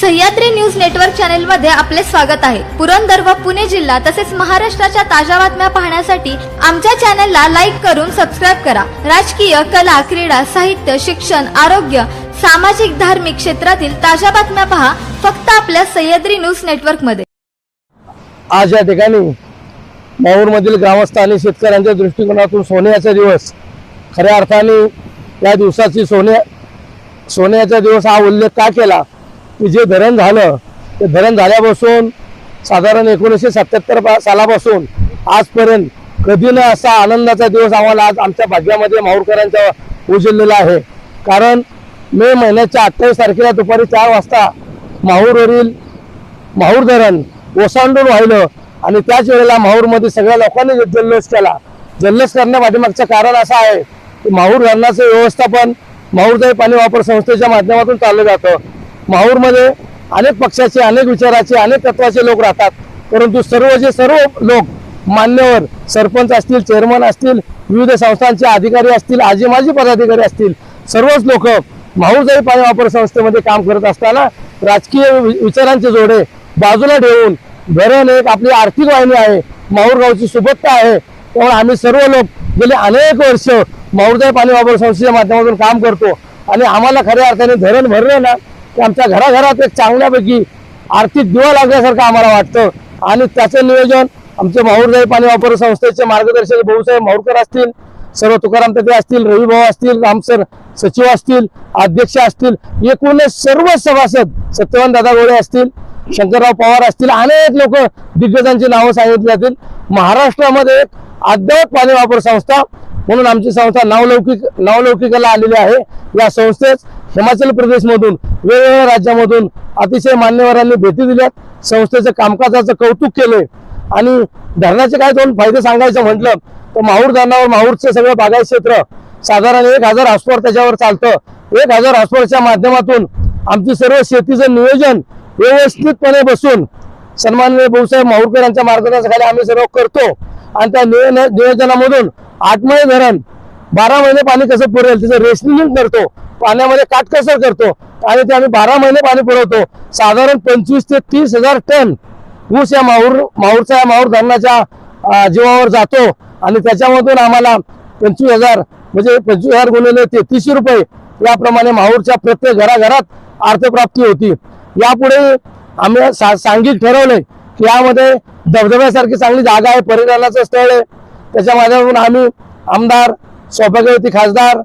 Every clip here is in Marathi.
सह्याद्री न्यूज नेटवर्क चॅनलमध्ये आपले स्वागत आहे. पुरंदर व पुणे जिल्हा तसेच महाराष्ट्राच्या ताज्या बातम्या पाहण्यासाठी आमच्या चॅनलला लाईक करून सबस्क्राईब करा. राजकीय कला क्रीडा साहित्य शिक्षण आरोग्य सामाजिक धार्मिक क्षेत्रातील ताज्या बातम्या पहा फक्त आपल्या सह्याद्री न्यूज नेटवर्कमध्ये आज या ठिकाणी माहूरमधील ग्रामस्थ आणि शेतकऱ्यांच्या दृष्टिकोनातून सोन्याचा दिवस. खऱ्या अर्थाने या दिवसाची सोने सोन्याचा दिवस हा उल्लेख का केला? की जे धरण झालं ते धरण झाल्यापासून साधारण एकोणीसशे सत्याहत्तर सालापासून आजपर्यंत कधी न असा आनंदाचा दिवस आम्हाला आज आमच्या भाग्यामध्ये माहूरकरांचा उजळलेला आहे. कारण मे महिन्याच्या अठ्ठावीस तारखेला दुपारी चार वाजता माहूरवरील माहूर धरण ओसांडून वाहिलं आणि त्याच वेळेला माहूरमध्ये सगळ्या लोकांनी जल्लोष केला. जल्लोष करण्या पाठीमागचं कारण असं आहे की माहूर धरणाचं व्यवस्थापन माहूरदायी पाणी वापर संस्थेच्या माध्यमातून चाललं जातं. माहूरमध्ये अनेक पक्षाचे अनेक विचाराचे अनेक तत्वाचे लोक राहतात. परंतु सर्व जे सर्व लोक मान्यवर सरपंच असतील चेअरमन असतील विविध संस्थांचे अधिकारी असतील आजी माजी पदाधिकारी असतील सर्वच लोक माहूरजाई पाणी वापर संस्थेमध्ये काम करत असताना राजकीय वि- विचारांचे जोडे बाजूला ठेवून धरण एक आपली आर्थिक वाहिनी आहे माहूरगावची सुबत्ता आहे. त्यामुळे आम्ही सर्व लोक गेले अनेक वर्ष माहूरजाई पाणी वापर संस्थेच्या माध्यमातून काम करतो. आणि आम्हाला खऱ्या अर्थाने धरण भरलं ना की आमच्या घराघरात एक चांगल्यापैकी आर्थिक दिवा लागल्यासारखं आम्हाला वाटतं. आणि त्याचं नियोजन आमचे माहूरजाई पाणी वापर संस्थेचे मार्गदर्शक भाऊसाहेब माहूरकर असतील सर्व तुकाराम तटे असतील रविभाऊ असतील रामसर सचिव असतील अध्यक्ष असतील एकूण सर्व सभासद सत्यवान दादा गोळे असतील शंकरराव पवार असतील अनेक लोक दिग्गजांची नावं सांगितली जातील. महाराष्ट्रामध्ये एक अद्ययावत पाणी वापर संस्था म्हणून आमची संस्था नावलौकिक नावलौकिकाला आलेली आहे. या संस्थेत हिमाचल प्रदेशमधून वेगवेगळ्या राज्यामधून अतिशय मान्यवरांनी भेटी दिल्यात. संस्थेचं कामकाजाचं कौतुक केलंय. आणि धरणाचे काय दोन फायदे सांगायचं म्हटलं तर माहूर धरणावर माहूरचं सगळं बागायत क्षेत्र साधारण एक हजार हॉस्पॉट त्याच्यावर चालतं. एक हजार हॉस्पॉटच्या माध्यमातून आमची सर्व शेतीचं नियोजन व्यवस्थितपणे बसून सन्माननीय भाऊसाहेब माहूरकर यांच्या मार्गदर्शनाखाली आम्ही सर्व करतो. आणि त्या नियोजनामधून आठ महिने धरण बारा महिने पाणी कसं पुरेल त्याचं रेशनिंग करतो. पाण्यामध्ये काटकसर करतो आणि ते आम्ही बारा महिने पाणी पुरवतो. साधारण पंचवीस ते तीस हजार टन ऊस या माहूर माहूरचा या माहूर धरणाच्या जीवावर जातो आणि त्याच्यामधून आम्हाला पंचवीस हजार म्हणजे पंचवीस हजार गुणिले तेहतीसशे रुपये याप्रमाणे माहूरच्या प्रत्येक घराघरात अर्थप्राप्ती होती. यापुढे आम्ही सा- सांघिक ठरवलंय की यामध्ये धबधब्यासारखी चांगली जागा आहे पर्यटनाचं स्थळ आहे. त्याच्या माध्यमातून आम्ही आमदार सौभाग्यवती खासदार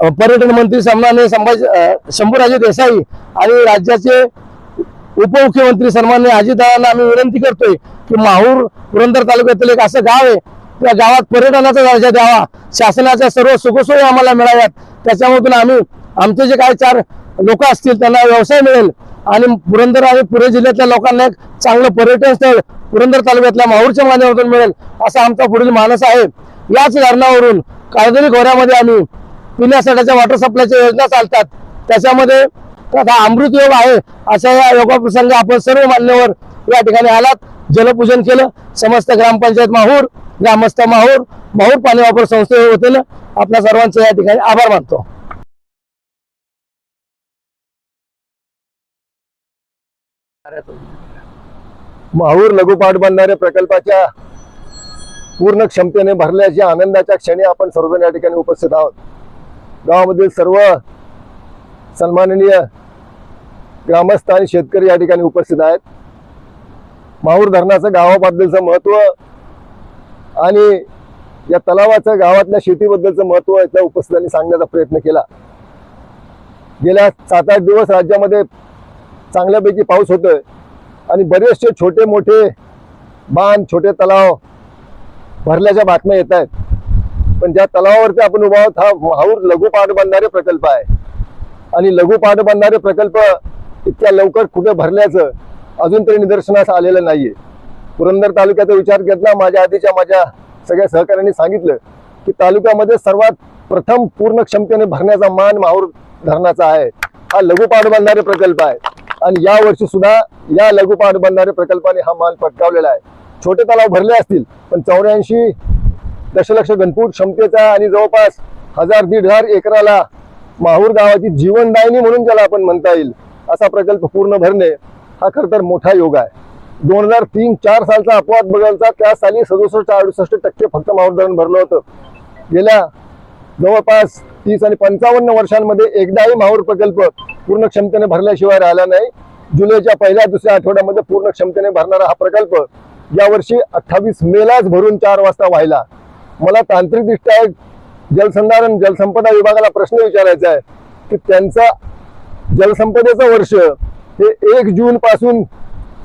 पर्यटन मंत्री सन्मान्य संभाजी शंभूराजे देसाई आणि राज्याचे उपमुख्यमंत्री सन्मान्य अजितदादांना आम्ही विनंती करतोय की माहूर पुरंदर तालुक्यातील एक असं गाव आहे. त्या गावात पर्यटनाचा दर्जा द्यावा. शासनाच्या सर्व सुखसोयी आम्हाला मिळाव्यात. त्याच्यामधून आम्ही आमचे जे काही चार लोक असतील त्यांना व्यवसाय मिळेल. आणि पुरंदर आणि पुणे जिल्ह्यातल्या लोकांना एक चांगलं पर्यटन स्थळ पुरंदर तालुक्यातल्या माहूरच्या माध्यमातून मिळेल असा आमचा पुढील मानस आहे. याच धरणावरून काळदरी खोऱ्यामध्ये आम्ही पिण्यासाठीच्या वॉटर सप्लायच्या योजना चालतात. त्याच्यामध्ये अमृत योग आहे अशा या योगाप्रसंगी आपण सर्व मान्यवर या ठिकाणी आलात. जलपूजन केलं समस्त ग्रामपंचायत माहूर ग्रामस्थ माहूर माहूर पाणी वापर संस्थे वतीनं आपल्या सर्वांचे या ठिकाणी आभार मानतो. माहूर लघु पाटबंधारे प्रकल्पाच्या पूर्ण क्षमतेने भरल्याच्या आनंदाच्या क्षणी आपण सर्वजण या ठिकाणी उपस्थित आहोत. गावामधील सर्व सन्माननीय ग्रामस्थ आणि शेतकरी या ठिकाणी उपस्थित आहेत. माहूर धरणाचं गावाबद्दलचं महत्त्व आणि या तलावाचं गावातल्या शेतीबद्दलचं महत्त्व इथल्या उपस्थितांनी सांगण्याचा प्रयत्न केला. गेल्या सात आठ दिवस राज्यामध्ये चांगल्यापैकी पाऊस होतोय आणि बरेचसे छोटे मोठे बांध छोटे तलाव भरल्याच्या बातम्या येत आहेत. पण ज्या तलावावरती आपण उभा आहोत हा माहूर लघु पाटबंधारे प्रकल्प आहे. आणि लघु पाटबंधारे प्रकल्प इतक्या लवकर कुठे भरल्याचं अजून तरी निदर्शनास आलेलं नाहीये. पुरंदर तालुक्याचा विचार घेतला माझ्या आधीच्या माझ्या सगळ्या सहकाऱ्यांनी सांगितलं की तालुक्यामध्ये सर्वात प्रथम पूर्ण क्षमतेने भरण्याचा मान माहूर धरणाचा आहे. हा लघु पाटबंधारे प्रकल्प आहे. आणि या वर्षी सुद्धा या लघु पाटबंधारे प्रकल्पाने हा मान पटकावलेला आहे. छोटे तलाव भरले असतील पण चौऱ्याऐंशी दशलक्ष घनफूट क्षमतेचा आणि जवळपास हजार दीड हजार एकराला माहूर गावाची जीवनदायिनी म्हणून ज्याला आपण म्हणता येईल असा प्रकल्प पूर्ण भरणे हा खर तर मोठा योग आहे. दोन हजार तीन चार सालचा अपवाद बघायचा त्या साली सदुसष्ट अडुसष्ट टक्के फक्त माहूर धरण भरलं होतं. गेल्या जवळपास तीस आणि पंचावन्न वर्षांमध्ये एकदाही माहूर प्रकल्प पूर्ण क्षमतेने भरल्याशिवाय राहिला नाही. जुलैच्या पहिल्या दुसऱ्या आठवड्यामध्ये पूर्ण क्षमतेने भरणारा हा प्रकल्प यावर्षी अठ्ठावीस मेलाच भरून चार वाजता व्हायला. मला तांत्रिकदृष्ट्या जलसंधारण जलसंपदा विभागाला प्रश्न विचारायचा आहे की त्यांचा जलसंपदेचं वर्ष हे एक जून पासून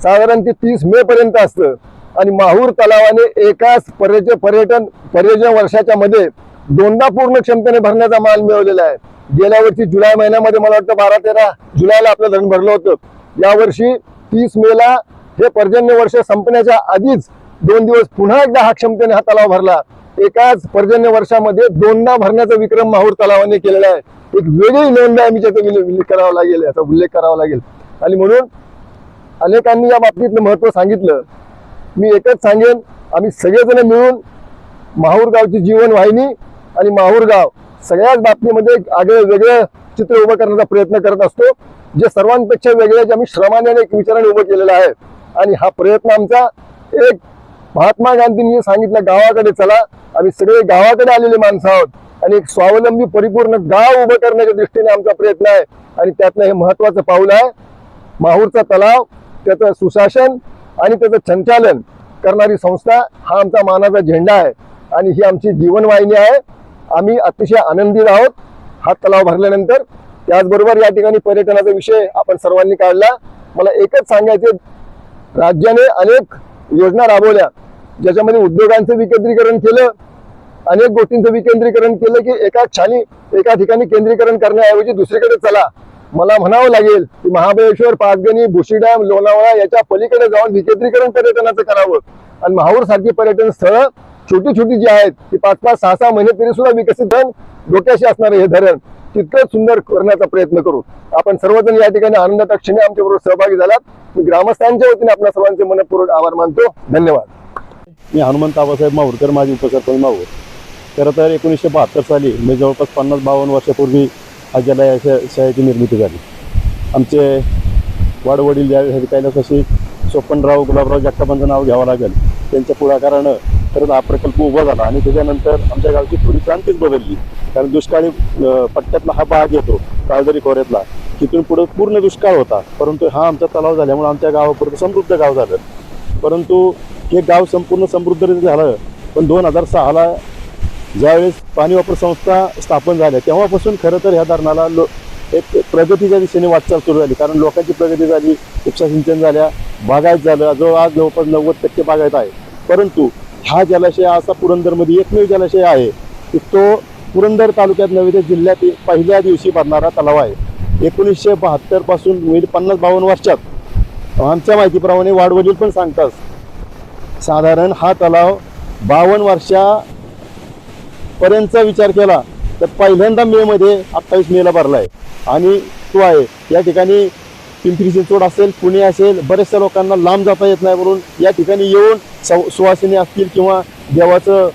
साधारण ते तीस मे पर्यंत असतं. आणि माहूर तलावाने एकाच पर्यटन पर्यटन पर्यटन वर्षाच्या मध्ये दोनदा पूर्ण क्षमतेने भरण्याचा माल मिळवलेला आहे. गेल्या वर्षी जुलै महिन्यामध्ये मला वाटतं बारा तेरा जुलैला आपलं धरण भरलं होतं. यावर्षी तीस मेला हे पर्जन्य वर्ष संपण्याच्या आधीच दोन दिवस पुन्हा एकदा हा क्षमतेने हा तलाव भरला. एकाच पर्जन्य वर्षामध्ये दोनदा भरण्याचा विक्रम माहूर तलावाने केलेला आहे. एक वेगळी नोंद आहे मी त्याचा उल्लेख करावा लागेल याचा उल्लेख करावा लागेल. आणि म्हणून अनेकांनी या बाबतीतलं महत्त्व सांगितलं. मी एकच सांगेन आम्ही सगळेजण मिळून माहूर गावची जीवन वाहिनी आणि माहूर गाव सगळ्याच बाबतीमध्ये आगळं वेगळं चित्र उभं करण्याचा प्रयत्न करत असतो जे सर्वांपेक्षा वेगळे जे आम्ही श्रमाने आणि एक विचाराने उभं केलेलं आहे. आणि हा प्रयत्न आमचा एक महात्मा गांधींनी सांगितलं गावाकडे चला. आम्ही सगळे गावाकडे आलेले माणसं आहोत. आणि एक स्वावलंबी परिपूर्ण गाव उभं करण्याच्या दृष्टीने आमचा प्रयत्न आहे. आणि त्यातलं हे महत्वाचं पाऊल आहे. माहूरचा तलाव त्याचं सुशासन आणि त्याचं संचालन करणारी संस्था हा आमचा मानाचा झेंडा आहे. आणि ही आमची जीवनवाहिनी आहे. आम्ही अतिशय आनंदित आहोत. हा तलाव भरल्यानंतर त्याचबरोबर या ठिकाणी पर्यटनाचा विषय आपण सर्वांनी काढला. मला एकच सांगायचे राज्याने अनेक योजना राबवल्या. ज्याच्यामध्ये उद्योगांचं विकेंद्रीकरण केलं अनेक गोष्टींचं विकेंद्रीकरण केलं की एका छानी एका ठिकाणी केंद्रीकरण करण्याऐवजी दुसरीकडे चला. मला म्हणावं लागेल की महाबळेश्वर पाचगणी भुशी डॅम लोणावळा याच्या पलीकडे जाऊन विकेंद्रीकरण पर्यटनाचं करावं. आणि माहूर सारखी पर्यटन स्थळं छोटी छोटी जी आहेत ती पाच पाच सहा सहा महिने तरी सुद्धा विकसित धन डोक्याशी असणारे हे धरण तितकंच सुंदर करण्याचा प्रयत्न करू. आपण सर्वजण या ठिकाणी आनंदात क्षणी आमच्याबरोबर सहभागी झालात. मी ग्रामस्थांच्या वतीने आपल्या सर्वांचे मनपूर्वक आभार मानतो. धन्यवाद. मी हनुमंत आबासाहेब माहूरकर माजी उपसरपंच माहूर. खरं तर एकोणीसशे बहात्तर साली म्हणजे जवळपास पन्नास बावन्न वर्षापूर्वी हा जलाशय शाळेची निर्मिती झाली. आमचे वाडवडील ज्यावेळी त्याला तशी सोपनराव गुलाबराव जगतापांचं नाव घ्यावं लागेल. त्यांच्या पुढाकारानं खरंच हा प्रकल्प उभा झाला आणि त्याच्यानंतर आमच्या गावची थोडी क्रांतीच बदलली. कारण दुष्काळी पट्ट्यातला हा भाग येतो काळदरी खोऱ्यातला. तिथून पुढे पूर्ण दुष्काळ होता. परंतु हा आमचा तलाव झाल्यामुळे आमच्या गावापुरतं समृद्ध गाव झालं. परंतु हे गाव संपूर्ण समृद्ध झालं. पण दोन हजार सहाला ज्यावेळेस पाणी वापर संस्था स्थापन झाल्या तेव्हापासून खरं तर ह्या धरणाला लो एक प्रगतीच्या दिशेने वाटचाल सुरू झाली. कारण लोकांची प्रगती झाली उपसा सिंचन झाल्या बागायत झालं जो आज जवळपास नव्वद टक्के बागायत आहे. परंतु हा जलाशय असा पुरंदरमध्ये एकमेव जलाशय आहे की तो पुरंदर तालुक्यात नव्हे तर जिल्ह्यात पहिल्या दिवशी भरणारा तलाव आहे. एकोणीसशे बहात्तरपासून म्हणजे पन्नास बावन्न वर्षात आमच्या माहितीप्रमाणे वाडवडील पण सांगतात. साधारण हा तलाव बावन्न वर्षापर्यंतचा विचार केला तर पहिल्यांदा मेमध्ये अठ्ठावीस मेला भरला आहे आणि तो आहे. या ठिकाणी पिंपरी चिंचवड असेल पुणे असेल बऱ्याचशा लोकांना लांब जाता येत नाही म्हणून या ठिकाणी येऊन सव- सुवासिनी असतील किंवा देवाचं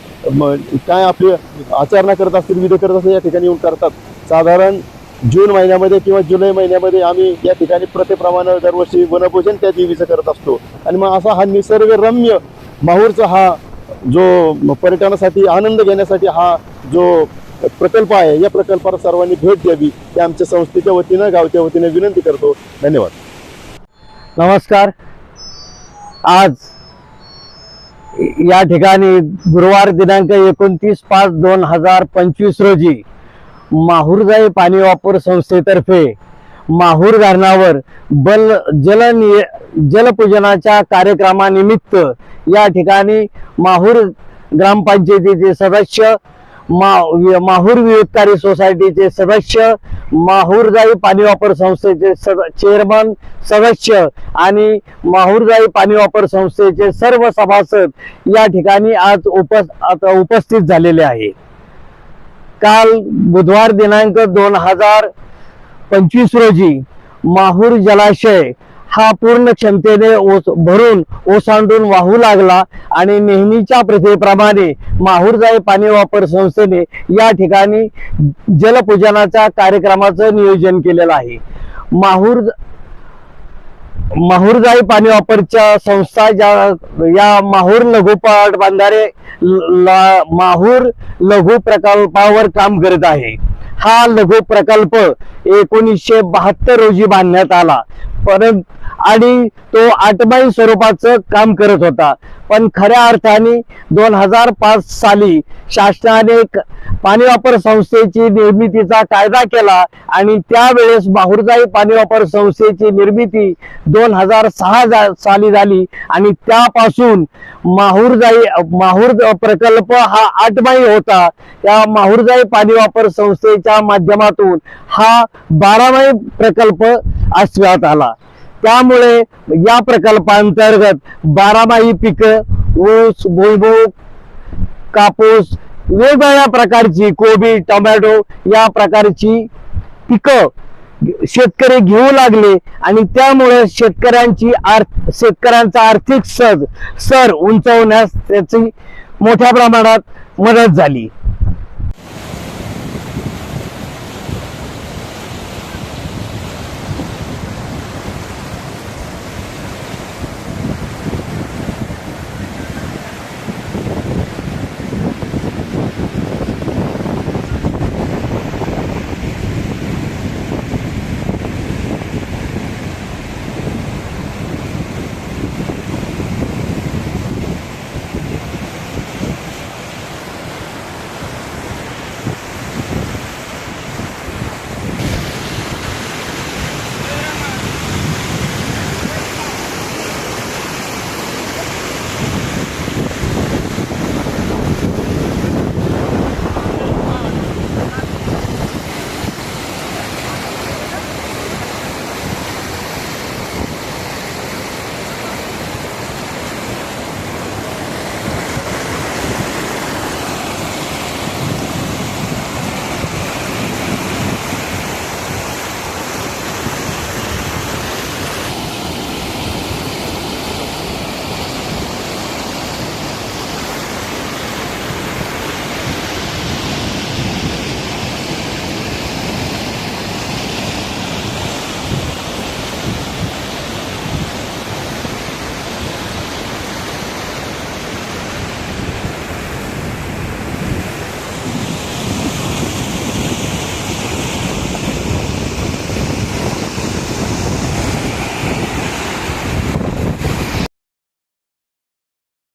काय आपले आचरणा करत असतील विधी करत असतील या ठिकाणी येऊन करतात. साधारण जून महिन्यामध्ये किंवा जुलै महिन्यामध्ये आम्ही या ठिकाणी प्रथेप्रमाणे दरवर्षी वनपूजन त्या देवीचं करत असतो. आणि मग असा हा निसर्गरम्य माहूरचा हा जो पर्यटनासाठी आनंद घेण्यासाठी हा जो प्रकल्प आहे या प्रकल्पाला सर्वांनी भेट द्यावी ते आमच्या संस्थेच्या वतीनं गावच्या वतीनं विनंती करतो. धन्यवाद. नमस्कार. आज या ठिकाणी गुरुवार दिनांक एकोणतीस पाच दोन हजार पंचवीस रोजी माहूरजाई पाणी वापर संस्थेतर्फे माहूर धरणावर बल जल जलपूजनाच्या कार्यक्रमानिमित्त या ठिकाणी माहूर ग्रामपंचायतीचे सदस्य मा वि- माहूर विविधकारी सोसायटीचे सदस्य माहूरजाई पाणी वापर संस्थेचे सद चेअरमन सदस्य आणि माहूरजाई पाणी वापर संस्थेचे सर्व सभासद या ठिकाणी आज उपस आता उपस्थित झालेले आहे काल बुधवार दिनांक दोन हजार पंचवीस रोजी माहूर जलाशय हा पूर्ण क्षमतेने ओस भरून ओसांडून वाहू लागला आणि नेहमीच्या प्रथेप्रमाणे माहूरजाई पाणी वापर संस्थेने या ठिकाणी जलपूजनाच्या कार्यक्रमाचं नियोजन केलेलं आहे. माहूर माहूरजाई पाणी वापरच्या संस्था ज्या या माहूर लघुपाट बांधारे ला- माहूर लघु प्रकल्पावर काम करत आहे. हा लघु प्रकल्प एकोणीसशे बहात्तर रोजी बांधण्यात आला. परंतु आणि तो आटमाई स्वरूपाचं काम करत होता. पण खऱ्या अर्थाने दोन हजार पाच साली शासनाने पाणी वापर संस्थेची निर्मितीचा कायदा केला आणि त्यावेळेस माहुरजाई पाणी वापर संस्थेची निर्मिती दोन हजार सहा जा- साली झाली आणि त्यापासून माहुरजाई माहूर प्रकल्प हा आटमाई होता. त्या माहुरजाई पाणी वापर संस्थेच्या माध्यमातून हा बारामाई प्रकल्प अस्तित्वात आला. त्यामुळे या प्रकल्पांतर्गत बारामाही पिकं ऊस भुईमूग कापूस वेगवेगळ्या प्रकारची कोबी टोमॅटो या प्रकारची पिकं शेतकरी घेऊ लागले आणि त्यामुळे शेतकऱ्यांची आर्थ शेतकऱ्यांचा आर्थिक सर सर उंचवण्यास त्याची मोठ्या प्रमाणात मदत झाली.